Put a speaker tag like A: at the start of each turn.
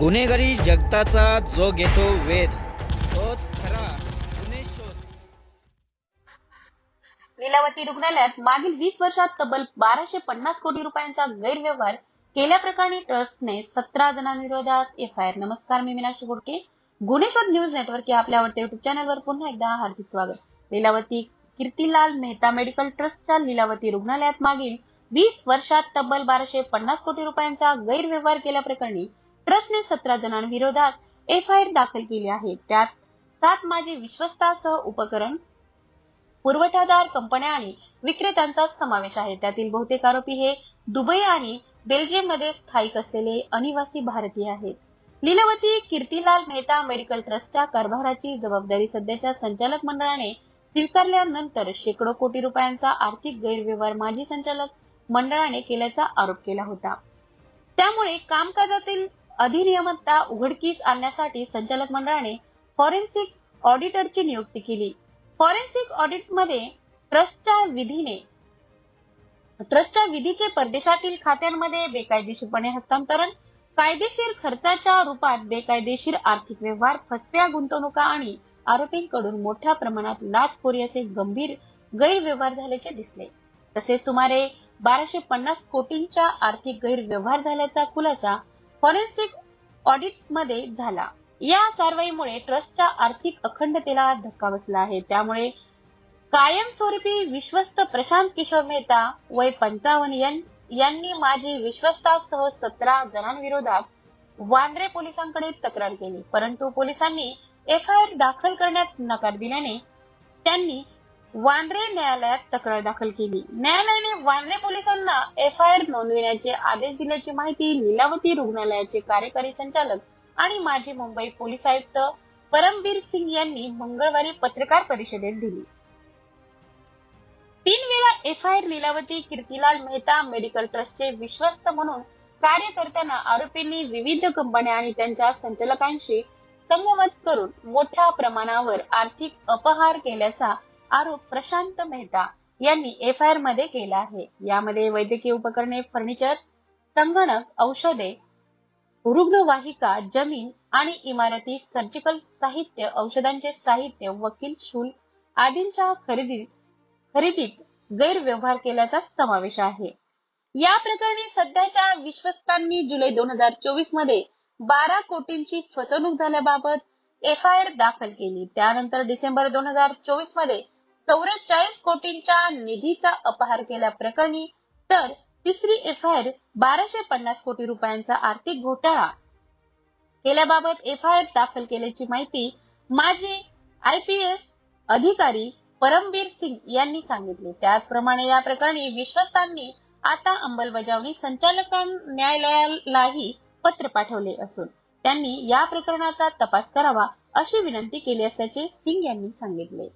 A: गुन्हेगारी जगताचा जो घेतो वेध तोच खरा गुन्हे शोध.
B: लीलावती रुग्णालयात मागील वीस वर्षात तब्बल बाराशे पन्नास कोटी रुपयांचा गैरव्यवहार केल्याप्रकरणी ट्रस्टने सतरा जणांविरोधात एफ आय आर नमस्कार मी मीनाक्षी बोडके गुन्हे शोध न्यूज नेटवर्क या आपल्या आवडत्या युट्यूब चॅनलवर पुन्हा एकदा हार्दिक स्वागत. लीलावती कीर्तीलाल मेहता मेडिकल ट्रस्टच्या लीलावती रुग्णालयात मागील वीस वर्षात तब्बल बाराशे पन्नास कोटी रुपयांचा गैरव्यवहार केल्याप्रकरणी ट्रस्टने सतरा जणांविरोधात एफ आय आर दाखल केली आहे. त्यात सात माजी विश्वस्तासह उपकरण पुरवठादार कंपन्या आणि विक्रेत्यांचा समावेश आहे. त्यातील बहुतेक आरोपी हे दुबई आणि बेल्जियममध्ये स्थायिक असलेले अनिवासी भारतीय आहेत. लीलावती कीर्तीलाल मेहता मेडिकल ट्रस्टच्या कारभाराची जबाबदारी सध्याच्या संचालक मंडळाने स्वीकारल्यानंतर शेकडो कोटी रुपयांचा आर्थिक गैरव्यवहार माजी संचालक मंडळाने केल्याचा आरोप केला होता. त्यामुळे कामकाजातील अधिनियमता उघडकीस आणण्यासाठी संचालक मंडळाने फॉरेन्सिक ऑडिटरची नियुक्ती केली. फॉरेन्सिक ऑडिटमध्ये ट्रस्टच्या विधीने ट्रस्टच्या विधीचे परदेशातील खात्यांमध्ये बेकायदेशीरपणे हस्तांतरण कायदेशीर खर्चाच्या रूपात बेकायदेशीर आर्थिक व्यवहार फसव्या गुंतवणुका आणि आरोपींकडून मोठ्या प्रमाणात लाचखोरी असे गंभीर गैरव्यवहार झाल्याचे दिसले. तसेच सुमारे बाराशे पन्नास कोटींच्या आर्थिक गैरव्यवहार झाल्याचा खुलासा फॉरेन्सिक ऑडिटमध्ये झाला. या कारवाईमुळे ट्रस्टच्या आर्थिक अखंडतेला धक्का बसला आहे. त्यामुळे कायमस्वरूपी विश्वस्त प्रशांत किशोर मेहता वय पंचावन्न यांनी माजी विश्वस्तासह सतरा जणांविरोधात वांद्रे पोलिसांकडे तक्रार केली. परंतु पोलिसांनी एफ आय आर दाखल करण्यात नकार दिल्याने त्यांनी वांद्रे न्यायालयात तक्रार दाखल केली. न्यायालयाने वांद्रे पोलिसांना एफ आय आर नोंदविण्याचे आदेश दिल्याची माहिती लीलावती रुग्णालयाचे कार्यकारी संचालक आणि माजी मुंबई पोलीस आयुक्त परमबीर सिंग यांनी मंगळवारी पत्रकार परिषदेत दिली. तीन वेळा F I R Lilavati Kirtilal Mehta medical ट्रस्टचे विश्वस्त म्हणून कार्य करताना आरोपींनी विविध कंपन्या आणि त्यांच्या संचालकांशी संगमत करून मोठ्या प्रमाणावर आर्थिक अपहार केल्याचा आरोप प्रशांत मेहता यांनी एफ आय आरमध्ये केला आहे. यामध्ये वैद्यकीय उपकरणे फर्निचर संगणक औषधे रुग्णवाहिका जमीन आणि इमारती सर्जिकल साहित्य औषधांचे साहित्य वकील शुल्क आदींच्या खरेदीत खरेदीत गैरव्यवहार केल्याचा समावेश आहे. या प्रकरणी सध्याच्या विश्वस्तांनी जुलै दोन हजार चोवीसमध्ये बारा कोटींची फसवणूक झाल्याबाबत एफ आय आर दाखल केली. त्यानंतर डिसेंबर दोन हजार चोवीसमध्ये चौवेचाळीस कोटींच्या निधीचा अपहार केल्याप्रकरणी तर तिसरी एफ आय आर बाराशे पन्नास कोटी रुपयांचा आर्थिक घोटाळा. केल्याबाबत एफ आय आर दाखल केल्याची माहिती माजी आय पी एस अधिकारी परमबीर सिंग यांनी सांगितले. त्याचप्रमाणे या प्रकरणी विश्वस्तांनी आता अंमलबजावणी संचालक न्यायालयालाही पत्र पाठवले असून त्यांनी या प्रकरणाचा तपास करावा अशी विनंती केली असल्याचे सिंग यांनी सांगितले.